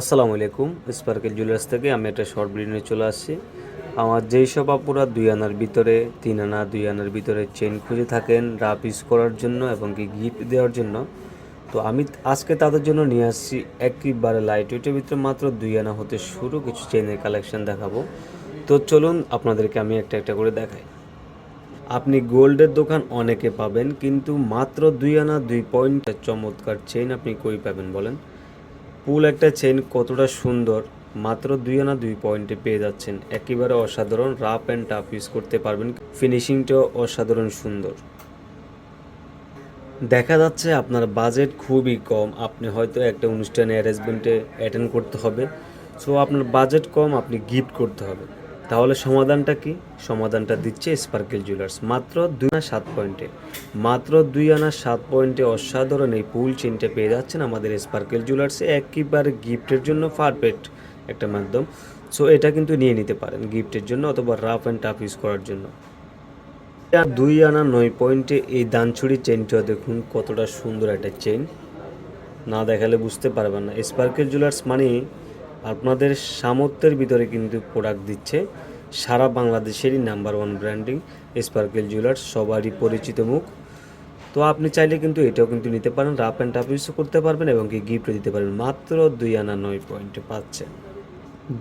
আসসালামু আলাইকুম sparkle jewellers থেকে আমি একটা শর্ট ভিডিও নিয়ে চলে আসছি। আমার যেই সব আপুরা দুই আনার ভিতরে, তিন আনা, দুই আনার ভিতরে চেন খুঁজে থাকেন রাপ ইউজ করার জন্য এবং কি গিফট দেওয়ার জন্য। তো আমি আজকে তাদের জন্য নিয়ে আসছি একেবারে লাইট ওয়েটের ভিতরে মাত্র দুই আনা হতে শুরু কিছু চেনের কালেকশন দেখাবো। তো চলুন আপনাদেরকে আমি একটা একটা করে দেখাই। আপনি গোল্ডের দোকান অনেকে পাবেন, কিন্তু মাত্র দুই আনা দুই পয়েন্ট চমৎকার চেন আপনি কই পাবেন বলেন? পুল একটা চেন কতটা সুন্দর, মাত্র দুই আনা দুই পয়েন্টে পেয়ে যাচ্ছেন। একেবারে অসাধারণ রাফ অ্যান্ড টাফ ইউজ করতে পারবেন। ফিনিশিংটাও অসাধারণ সুন্দর। দেখা যাচ্ছে আপনার বাজেট খুবই কম। আপনি হয়তো একটা অনুষ্ঠানে অ্যারেঞ্জমেন্টে অ্যাটেন্ড করতে হবে। সো আপনার বাজেট কম, আপনি গিফট করতে হবে। তাহলে সমাধানটা কি? সমাধানটা দিচ্ছে স্পার্কেল জুয়েলার্স মাত্র দুই আনা সাত পয়েন্টে। মাত্র দুই আনা সাত পয়েন্টে অসাধারণ এই পুল চেনটা পেয়ে যাচ্ছেন আমাদের স্পার্কেল জুয়েলার্সে একেবারে গিফটের জন্য পারফেক্ট একটা মাধ্যম। সো এটা কিন্তু নিয়ে নিতে পারেন গিফটের জন্য অথবা রাফ অ্যান্ড টাফ ইউজ করার জন্য। দুই আনা নয় পয়েন্টে এই দানছড়ি চেনটা দেখুন কতটা সুন্দর একটা চেন। না দেখালে বুঝতে পারবেন না। স্পার্কেল জুয়েলার্স মানে আপনাদের সামর্থ্যের ভিতরে কিন্তু প্রোডাক্ট দিচ্ছে। সারা বাংলাদেশেরই number one branding Sparkle Jewellers সবারই পরিচিত মুখ। তো আপনি চাইলে কিন্তু এটাও কিন্তু নিতে পারেন রাফ অ্যান্ড টাফ ইউজও করতে পারবেন এবং কি গিফটও দিতে পারবেন। মাত্র দুই আনা নয় পয়েন্টে পাচ্ছেন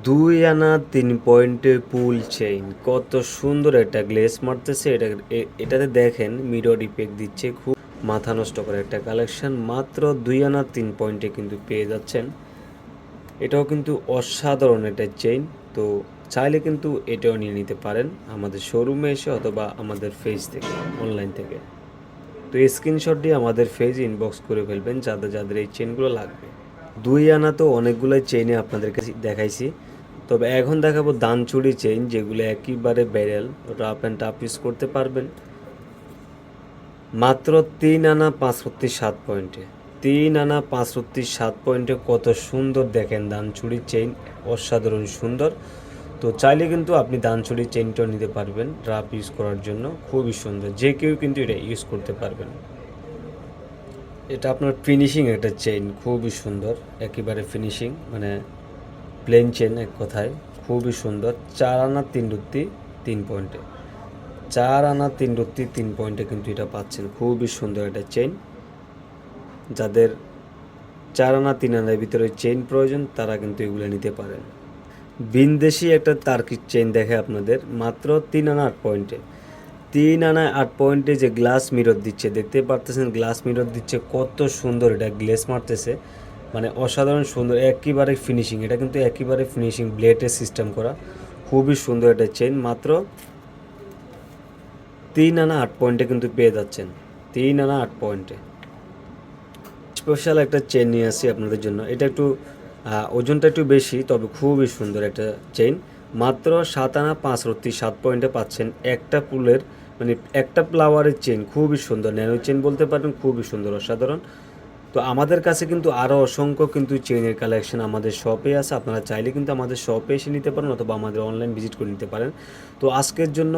দুই আনা তিন পয়েন্টে পুল চেইন কত সুন্দর একটা গ্লেস মারতেছে। এটা এটাতে দেখেন মিরর ইফেক্ট দিচ্ছে খুব মাথা নষ্ট করে একটা কালেকশন মাত্র দুই আনা তিন পয়েন্টে কিন্তু পেয়ে যাচ্ছেন। এটাও কিন্তু অসাধারণ একটা চেইন তো চাইলে কিন্তু এটাও নিয়ে নিতে পারেন আমাদের শোরুমে এসে অথবা আমাদের ফেজ থেকে অনলাইন থেকে। তো স্ক্রিনশট দিয়ে আমাদের ফেজ ইনবক্স করে ফেলবেন যাদের যাদের এই চেনগুলো লাগবে। দুই আনা তো অনেকগুলোই চেইনে আপনাদের কাছে দেখাইছি। তবে এখন দেখাবো দানচুরি চেইন যেগুলো একেবারে barrel rough and tough use করতে পারবেন। মাত্র তিন আনা পাঁচষট্টি সাত পয়েন্টে তিন আনা পাঁচষট্টি সাত পয়েন্টে কত সুন্দর দেখেন দানচুরির চেইন অসাধারণ সুন্দর। তো চাইলে কিন্তু আপনি দানচুরির চেইনটাও নিতে পারবেন রাফ ইউজ করার জন্য। খুবই সুন্দর, যে কেউ কিন্তু এটা ইউজ করতে পারবেন। এটা আপনার ফিনিশিং একটা চেইন খুবই সুন্দর, একেবারে ফিনিশিং মানে প্লেন চেন এক কথায়, খুবই সুন্দর। চার আনা তিন রুত্তি তিন পয়েন্টে। চার আনা তিন রুত্তি তিন পয়েন্টে কিন্তু এটা পাচ্ছেন, খুবই সুন্দর একটা চেইন যাদের চার আনা, তিন আনার ভিতরে চেইন প্রয়োজন, তারা কিন্তু এগুলো নিতে পারেন। বিনদেশি একটা তার্কিক চেইন দেখে আপনাদের, মাত্র তিন আনা আট পয়েন্টে তিন আনা আট পয়েন্টে যে গ্লাস মিরর দিচ্ছে, দেখতে পারতেছেন গ্লাস মিরর দিচ্ছে, কত সুন্দর এটা গ্লেস মারতেছে। মানে অসাধারণ সুন্দর, একেবারে ফিনিশিং এটা কিন্তু একেবারে ফিনিশিং ব্লেডের সিস্টেম করা। খুবই সুন্দর একটা চেইন মাত্র তিন আনা আট পয়েন্টে কিন্তু পেয়ে যাচ্ছেন। তিন আনা আট পয়েন্টে স্পেশাল একটা চেন নিয়ে আসি আপনাদের জন্য। এটা একটু ওজনটা একটু বেশি, তবে খুবই সুন্দর একটা চেইন মাত্র সাত আনা পাঁচ রত্তি, সাত পয়েন্টে পাচ্ছেন একটা পুলের মানে একটা ফ্লাওয়ারের চেন খুবই সুন্দর ন্যানো চেন বলতে পারেন, খুবই সুন্দর, অসাধারণ। তো আমাদের কাছে কিন্তু আরও অসংখ্য কিন্তু চেনের কালেকশন আমাদের শপে আছে। আপনারা চাইলে কিন্তু আমাদের শপে এসে নিতে পারেন অথবা আমাদের অনলাইন ভিজিট করে নিতে পারেন। তো আজকের জন্য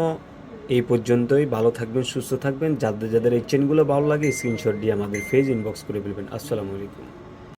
এই পর্যন্তই। ভালো থাকবেন, সুস্থ থাকবেন। যাদের যাদের এই চেনগুলো ভালো লাগে স্ক্রিনশট দিয়ে আমাদের ফেজ ইনবক্স করে ফেলবেন। আসসালামু আলাইকুম।